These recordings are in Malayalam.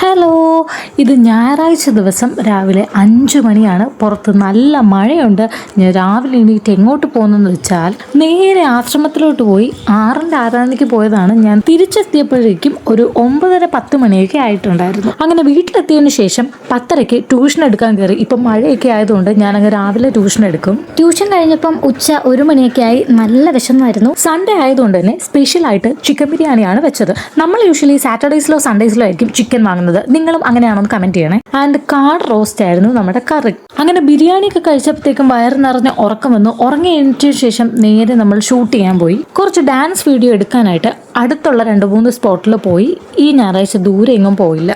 ഹലോ ഇത് ഞായറാഴ്ച ദിവസം രാവിലെ അഞ്ച് മണിയാണ്. പുറത്ത് നല്ല മഴയുണ്ട്. ഞാൻ രാവിലെ എണീറ്റ് എങ്ങോട്ട് പോകുന്നതെന്ന് വെച്ചാൽ നേരെ ആശ്രമത്തിലോട്ട് പോയി ആറിന്റെ ആരാധനയ്ക്ക് പോയതാണ്. ഞാൻ തിരിച്ചെത്തിയപ്പോഴേക്കും ഒരു ഒമ്പതര പത്ത് മണിയൊക്കെ ആയിട്ടുണ്ടായിരുന്നു. അങ്ങനെ വീട്ടിലെത്തിയതിന് ശേഷം പത്തരയ്ക്ക് ട്യൂഷൻ എടുക്കാൻ കയറി. ഇപ്പം മഴയൊക്കെ ആയതുകൊണ്ട് ഞാൻ അങ്ങ് രാവിലെ ട്യൂഷൻ എടുക്കും. ട്യൂഷൻ കഴിഞ്ഞപ്പം ഉച്ച ഒരു മണിയൊക്കെ ആയി നല്ല വിശന്നായിരുന്നു. സൺഡേ ആയതുകൊണ്ട് തന്നെ സ്പെഷ്യലായിട്ട് ചിക്കൻ ബിരിയാണിയാണ് വെച്ചത്. നമ്മൾ യൂഷ്വലി സാറ്റർഡേസിലോ സൺഡേസിലോ ആയിരിക്കും ചിക്കൻ വാങ്ങുന്നത്. നിങ്ങളും അങ്ങനെയാണോ എന്ന് കമന്റ് ചെയ്യണേ. ആൻഡ് കാർഡ് റോസ്റ്റ് ആയിരുന്നു നമ്മുടെ കറി. അങ്ങനെ ബിരിയാണി ഒക്കെ കഴിച്ചപ്പോഴത്തേക്കും വയറ് നിറഞ്ഞ ഉറക്കം വന്നു. ഉറങ്ങി ശേഷം നേരെ നമ്മൾ ഷൂട്ട് ചെയ്യാൻ പോയി. കുറച്ച് ഡാൻസ് വീഡിയോ എടുക്കാനായിട്ട് അടുത്തുള്ള രണ്ട് മൂന്ന് സ്പോട്ടിൽ പോയി. ഈ ഞായറാഴ്ച ദൂരെ എങ്ങും പോയില്ല.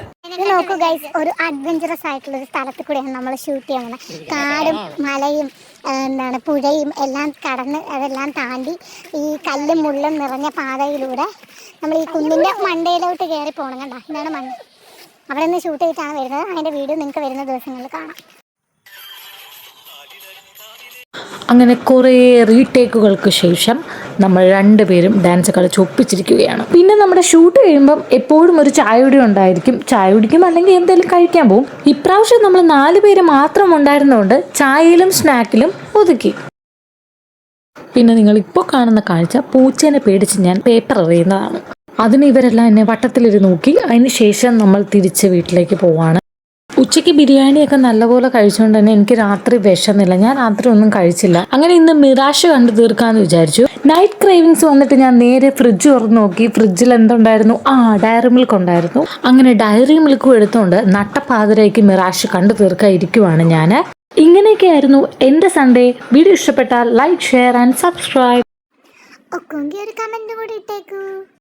നോക്കൂ ഗൈസ് ഒരു അഡ്വഞ്ചറസ് ആയിട്ടുള്ള ഒരു സ്ഥലത്ത് കൂടെയാണ് നമ്മൾ ഷൂട്ട് ചെയ്യുന്നത്. കാടും മലയും എന്താണ് പുഴയും എല്ലാം കടന്ന് അതെല്ലാം താണ്ടി ഈ കല്ലും മുള്ളും നിറഞ്ഞ പാതയിലൂടെ നമ്മൾ ഈ കുന്നിന്റെ മണ്ടയിലോട്ട് കയറി പോകണം കണ്ട? ഇതാണ് മണ്ണ്? അവിടെ നിന്ന് ഷൂട്ട് ചെയ്തിട്ടാണ് വരുന്നത്. അതിന്റെ വീഡിയോ നിങ്ങൾക്ക് വരുന്ന ദിവസങ്ങളിൽ കാണാം. അങ്ങനെ കുറേ റീടേക്കുകൾക്ക് ശേഷം നമ്മൾ രണ്ടുപേരും ഡാൻസ് കളിച്ച് ഒപ്പിച്ചിരിക്കുകയാണ്. പിന്നെ നമ്മുടെ ഷൂട്ട് കഴിയുമ്പം എപ്പോഴും ഒരു ചായ കുടി ഉണ്ടായിരിക്കും. ചായ കുടിക്കും അല്ലെങ്കിൽ എന്തെങ്കിലും കഴിക്കാൻ പോകും ഇപ്രാവശ്യം നമ്മൾ നാല് പേര് മാത്രം ഉണ്ടായിരുന്നതുകൊണ്ട് ചായയിലും സ്നാക്കിലും ഒതുക്കി. പിന്നെ നിങ്ങൾ ഇപ്പോൾ കാണുന്ന കാഴ്ച പൂച്ചേനെ പേടിച്ച് ഞാൻ പേപ്പർ എറിയുന്നതാണ് അതിന് ഇവരെല്ലാം എന്നെ വട്ടത്തിലിരുന്ന് നോക്കി. അതിന് ശേഷം നമ്മൾ തിരിച്ച് വീട്ടിലേക്ക് പോവാണ്. ഉച്ചയ്ക്ക് ബിരിയാണിയൊക്കെ നല്ലപോലെ കഴിച്ചുകൊണ്ട് തന്നെ എനിക്ക് രാത്രി വിഷമില്ല ഞാൻ രാത്രി ഒന്നും കഴിച്ചില്ല. അങ്ങനെ ഇന്ന് മിറാഷ് കണ്ടു തീർക്കാന്ന് വിചാരിച്ചു. നൈറ്റ് ക്രേവിങ്സ് വന്നിട്ട് ഞാൻ നേരെ ഫ്രിഡ്ജ് തുറന്നു നോക്കി. ഫ്രിഡ്ജിൽ എന്തുണ്ടായിരുന്നു? ആ ഡയറി മിൽക്ക് ഉണ്ടായിരുന്നു. അങ്ങനെ ഡയറി മിൽക്കും എടുത്തുകൊണ്ട് നട്ടപ്പാതിരയ്ക്ക് മിറാഷ് കണ്ടു തീർക്കാൻ ഇരിക്കുവാണ് ഞാൻ ഇങ്ങനെയൊക്കെയായിരുന്നു എന്റെ സൺഡേ വീഡിയോ ഇഷ്ടപ്പെട്ടാൽ ലൈക്ക് ഷെയർ ആൻഡ് സബ്സ്ക്രൈബ് ഒരു കൂടി ഇട്ടേക്കൂ.